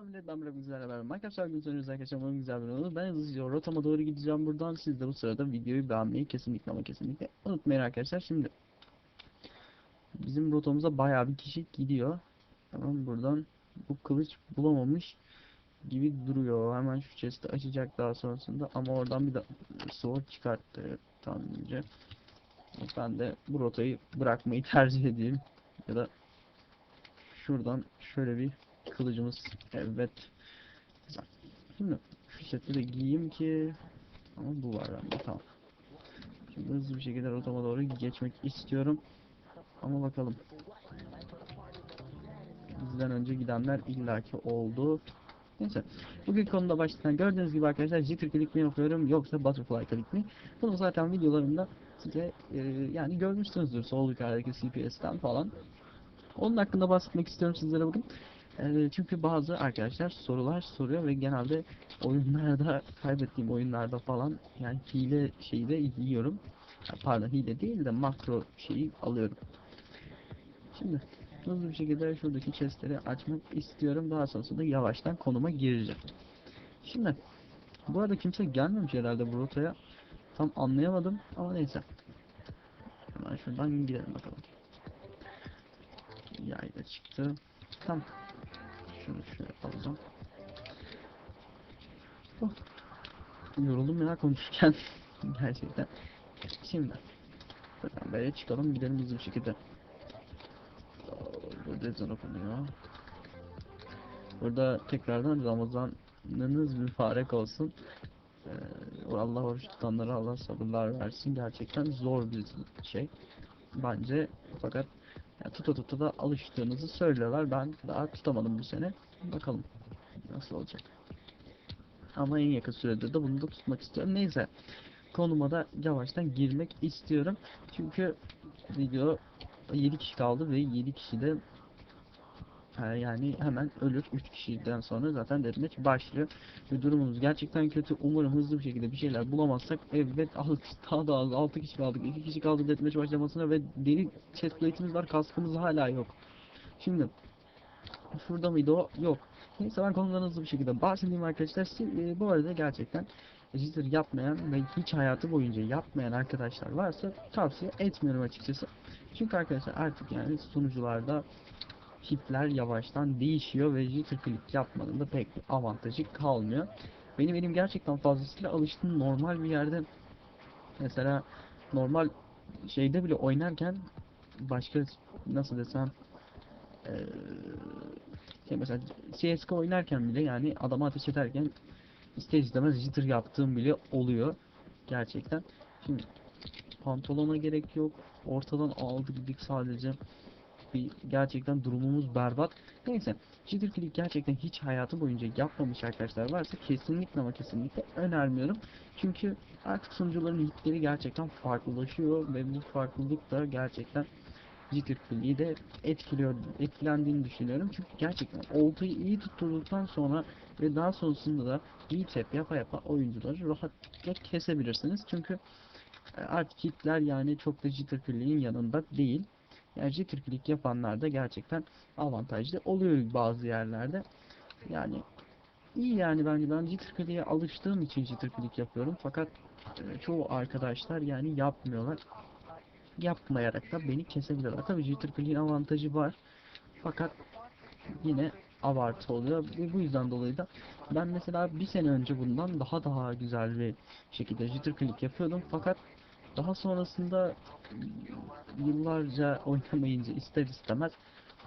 millet ben bırakın sizlerle beraber Minecraft serginin sonucu arkadaşlar umarım güzel bir olur. Ben hızlıca rotama doğru gideceğim buradan. Siz de bu sırada videoyu beğenmeyi kesinlikle ama kesinlikle unutmayın arkadaşlar. Şimdi bizim rotamıza bayağı bir kişi gidiyor. Tamam buradan bu kılıç bulamamış gibi duruyor. Hemen şu chest'i açacak daha sonrasında ama oradan bir de sword çıkarttı tahminimce. Ben de bu rotayı bırakmayı tercih edeyim. Ya da şuradan şöyle bir kılıcımız. Evet. Şimdi şu seti de giyeyim ki ama bu var bende tamam. Şimdi hızlı bir şekilde rotama doğru geçmek istiyorum. Ama bakalım. Bizden önce gidenler illaki oldu. Neyse bugün konuda baştan gördüğünüz gibi arkadaşlar jitter click mi yapıyorum yoksa butterfly click mi? Bunu zaten videolarımda size e, yani görmüşsünüzdür sol yukarıdaki CPS'ten falan. Onun hakkında bahsetmek istiyorum sizlere bugün. Ee, çünkü bazı arkadaşlar sorular soruyor ve genelde oyunlarda kaybettiğim oyunlarda falan yani hile şeyi de yiyorum. Pardon hile değil de makro şeyi alıyorum. Şimdi hızlı bir şekilde şuradaki chestleri açmak istiyorum. Daha sonrasında yavaştan konuma gireceğim. Şimdi bu arada kimse gelmemiş herhalde bu rotaya. Tam anlayamadım ama neyse. Hemen şuradan gidelim bakalım. Yayla çıktı. Tamam. Şunu şöyle alacağım. Oh. Yoruldum ya konuşurken. Gerçekten. Şimdi. Böyle çıkalım gidelim hızlı bir şekilde. Burada ezan okunuyor. Burada tekrardan Ramazanınız mübarek olsun. Ee, Allah oruç tutanlara Allah sabırlar versin. Gerçekten zor bir şey. Bence fakat ya tuta tuta da alıştığınızı söylüyorlar. Ben daha tutamadım bu sene. Bakalım nasıl olacak. Ama en yakın sürede de bunu da tutmak istiyorum. Neyse. Konuma da yavaştan girmek istiyorum. Çünkü video 7 kişi kaldı ve 7 kişi de yani hemen ölür. 3 kişiden sonra zaten deathmatch başlıyor. Ve durumumuz gerçekten kötü. Umarım hızlı bir şekilde bir şeyler bulamazsak evet aldık daha da az 6 kişi kaldık. 2 kişi kaldı deathmatch başlamasına ve deri chestplate'imiz var. Kaskımız hala yok. Şimdi şurada mıydı o? Yok. Neyse ben konudan hızlı bir şekilde bahsedeyim arkadaşlar. Siz, e, bu arada gerçekten jitter yapmayan ve hiç hayatı boyunca yapmayan arkadaşlar varsa tavsiye etmiyorum açıkçası. Çünkü arkadaşlar artık yani sunucularda tipler yavaştan değişiyor ve jitter click yapmanın da pek bir avantajı kalmıyor. Benim elim gerçekten fazlasıyla alıştım. Normal bir yerde mesela normal şeyde bile oynarken başka nasıl desem eee şey mesela CSGO oynarken bile yani adama ateş ederken ister istemez jitter yaptığım bile oluyor gerçekten. Şimdi pantolona gerek yok. Ortadan aldık sadece bir gerçekten durumumuz berbat. Neyse, jitter gerçekten hiç hayatı boyunca yapmamış arkadaşlar varsa kesinlikle ama kesinlikle önermiyorum. Çünkü artık sunucuların hitleri gerçekten farklılaşıyor ve bu farklılık da gerçekten jitter de etkiliyor, etkilendiğini düşünüyorum. Çünkü gerçekten oltayı iyi tutturduktan sonra ve daha sonrasında da iyi tap yapa yapa oyuncuları rahatlıkla kesebilirsiniz. Çünkü e, artık hitler yani çok da jitter yanında değil. Yani jitter yapanlar da gerçekten avantajlı oluyor bazı yerlerde. Yani iyi yani bence ben jitter alıştığım için jitter yapıyorum. Fakat e, çoğu arkadaşlar yani yapmıyorlar. Yapmayarak da beni kesebilirler. Tabii jitter avantajı var. Fakat yine abartı oluyor ve bu yüzden dolayı da ben mesela bir sene önce bundan daha daha güzel bir şekilde jitter yapıyordum fakat daha sonrasında yıllarca oynamayınca ister istemez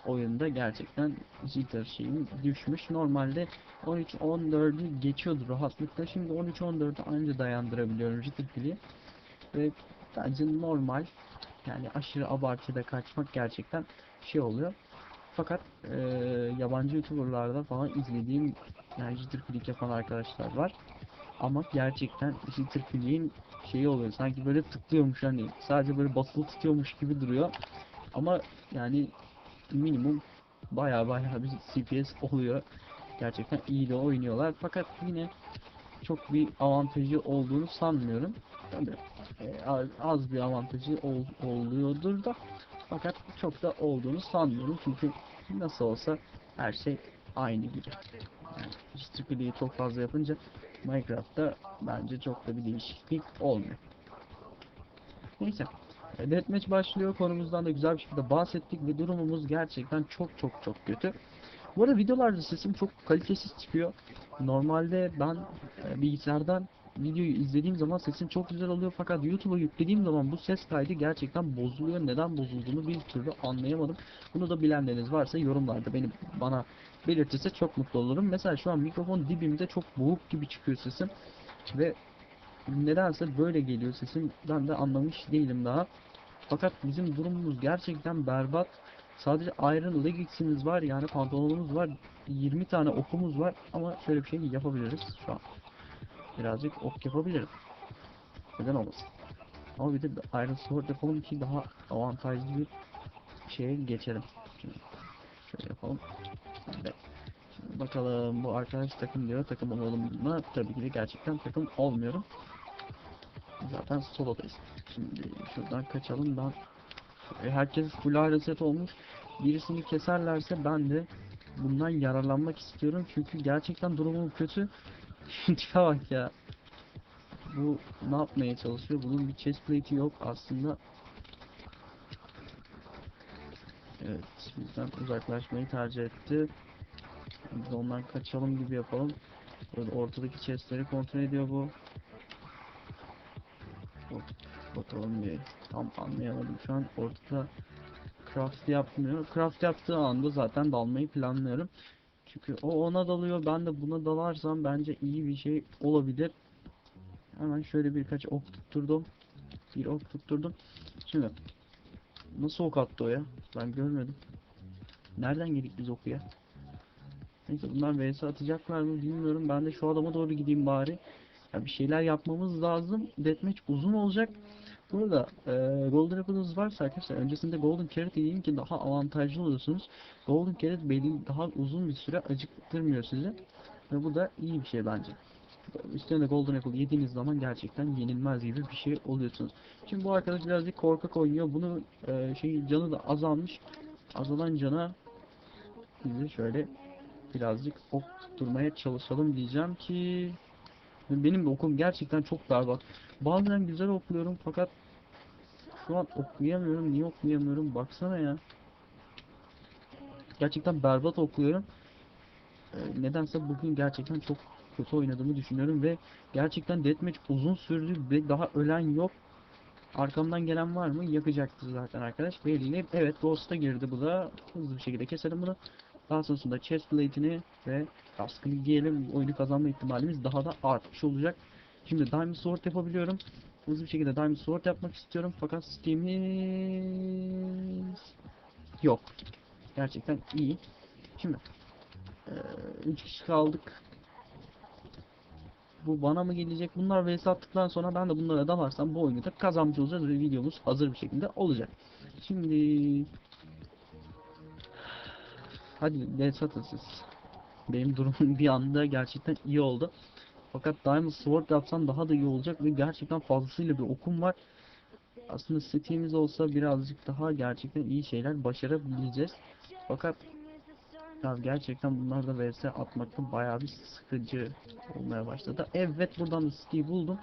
oyunda gerçekten jitter şeyim düşmüş. Normalde 13-14'ü geçiyordu rahatlıkla. Şimdi 13-14'ü anca dayandırabiliyorum jitter click'i. Ve bence normal yani aşırı abartıda kaçmak gerçekten şey oluyor. Fakat eee, yabancı youtuberlarda falan izlediğim yani jitter click yapan arkadaşlar var. Ama gerçekten jitter click'in şeyi oluyor. Sanki böyle tıklıyormuş hani sadece böyle basılı tutuyormuş gibi duruyor. Ama yani minimum baya baya bir CPS oluyor. Gerçekten iyi de oynuyorlar. Fakat yine çok bir avantajı olduğunu sanmıyorum. Tabii e, az, bir avantajı ol- oluyordur da fakat çok da olduğunu sanmıyorum. Çünkü nasıl olsa her şey aynı gibi. Yani çok fazla yapınca Minecraft'ta bence çok da bir değişiklik olmuyor. Neyse. E, Deathmatch başlıyor. Konumuzdan da güzel bir şekilde bahsettik ve durumumuz gerçekten çok çok çok kötü. Bu arada videolarda sesim çok kalitesiz çıkıyor. Normalde ben e, bilgisayardan videoyu izlediğim zaman sesim çok güzel oluyor fakat YouTube'a yüklediğim zaman bu ses kaydı gerçekten bozuluyor. Neden bozulduğunu bir türlü anlayamadım. Bunu da bilenleriniz varsa yorumlarda beni bana belirtirse çok mutlu olurum. Mesela şu an mikrofon dibimde çok boğuk gibi çıkıyor sesim ve nedense böyle geliyor sesim. Ben de anlamış değilim daha. Fakat bizim durumumuz gerçekten berbat. Sadece Iron Legings'imiz var yani pantolonumuz var. 20 tane okumuz var ama şöyle bir şey yapabiliriz şu an. Birazcık ok yapabilirim. Neden olmasın? Ama bir de Iron Sword yapalım ki daha avantajlı bir şeye geçelim. Şimdi şöyle yapalım. Evet. Şimdi bakalım bu arkadaş takım diyor. Takım olalım mı? Tabii ki de gerçekten takım olmuyorum. Zaten solodayız. Şimdi şuradan kaçalım ben. Herkes full iron set olmuş. Birisini keserlerse ben de bundan yararlanmak istiyorum. Çünkü gerçekten durumum kötü. Tipe bak ya. Bu ne yapmaya çalışıyor? Bunun bir chest plate'i yok aslında. Evet, bizden uzaklaşmayı tercih etti. Biz ondan kaçalım gibi yapalım. Böyle ortadaki chestleri kontrol ediyor bu. Hop, Bakalım bir tam anlayamadım şu an ortada craft yapmıyor. Craft yaptığı anda zaten dalmayı planlıyorum. Çünkü o ona dalıyor ben de buna dalarsam bence iyi bir şey olabilir. Hemen şöyle birkaç ok tutturdum. Bir ok tutturdum. Şimdi nasıl ok attı o ya? Ben görmedim. Nereden girdik biz oku ya? Neyse bunlar vs atacaklar mı bilmiyorum. Ben de şu adama doğru gideyim bari. Ya bir şeyler yapmamız lazım. Deathmatch uzun olacak. Burada e, Golden Apple'ınız varsa arkadaşlar öncesinde Golden Carrot yiyin ki daha avantajlı oluyorsunuz. Golden Carrot belli daha uzun bir süre acıktırmıyor sizi. Ve bu da iyi bir şey bence. Üstüne de Golden Apple yediğiniz zaman gerçekten yenilmez gibi bir şey oluyorsunuz. Şimdi bu arkadaş birazcık korkak oynuyor. Bunu e, şey canı da azalmış. Azalan cana bizi şöyle birazcık ok tutturmaya çalışalım diyeceğim ki benim okum gerçekten çok berbat. Bazen güzel okluyorum fakat şu an okuyamıyorum. Niye okuyamıyorum? Baksana ya. Gerçekten berbat okluyorum. Ee, nedense bugün gerçekten çok kötü oynadığımı düşünüyorum ve gerçekten deathmatch uzun sürdü ve daha ölen yok. Arkamdan gelen var mı? Yakacaktır zaten arkadaş. Belli. Evet Ghost'a girdi bu da. Hızlı bir şekilde keselim bunu. Daha sonrasında chest plate'ini ve kaskını giyelim. Oyunu kazanma ihtimalimiz daha da artmış olacak. Şimdi Diamond Sword yapabiliyorum. Hızlı bir şekilde Diamond Sword yapmak istiyorum. Fakat Steam'imiz yok. Gerçekten iyi. Şimdi 3 kişi kaldık. Bu bana mı gelecek? Bunlar vs attıktan sonra ben de bunlara dalarsam bu oyunu da kazanmış olacağız ve videomuz hazır bir şekilde olacak. Şimdi Hadi vs atın siz. Benim durumum bir anda gerçekten iyi oldu. Fakat Diamond Sword yapsam daha da iyi olacak ve gerçekten fazlasıyla bir okum var. Aslında Steam'imiz olsa birazcık daha gerçekten iyi şeyler başarabileceğiz. Fakat ya gerçekten bunlar da vs atmakta bayağı bir sıkıcı olmaya başladı. Evet buradan da Stick'i buldum.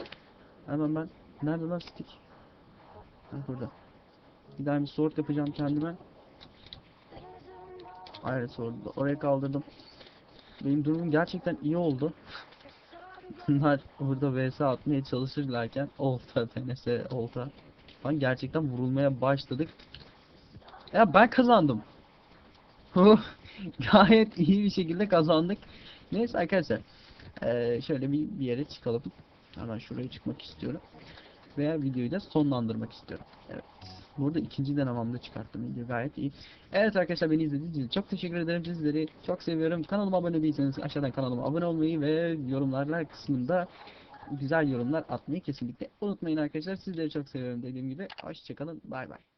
Hemen ben nerede lan Stick? Ha, burada. Bir Diamond Sword yapacağım kendime. Ayrı Sword'u da oraya kaldırdım. Benim durumum gerçekten iyi oldu. Bunlar burada vs atmaya çalışırlarken olta PNS olta falan gerçekten vurulmaya başladık. Ya ben kazandım. Gayet iyi bir şekilde kazandık. Neyse arkadaşlar. eee, şöyle bir, bir yere çıkalım. Hemen şuraya çıkmak istiyorum. Veya videoyu da sonlandırmak istiyorum. Evet. Burada ikinci denememde çıkarttım video gayet iyi. Evet arkadaşlar beni izlediğiniz için çok teşekkür ederim. Sizleri çok seviyorum. Kanalıma abone değilseniz aşağıdan kanalıma abone olmayı ve yorumlarlar kısmında güzel yorumlar atmayı kesinlikle unutmayın arkadaşlar. Sizleri çok seviyorum dediğim gibi. Hoşçakalın. Bay bay.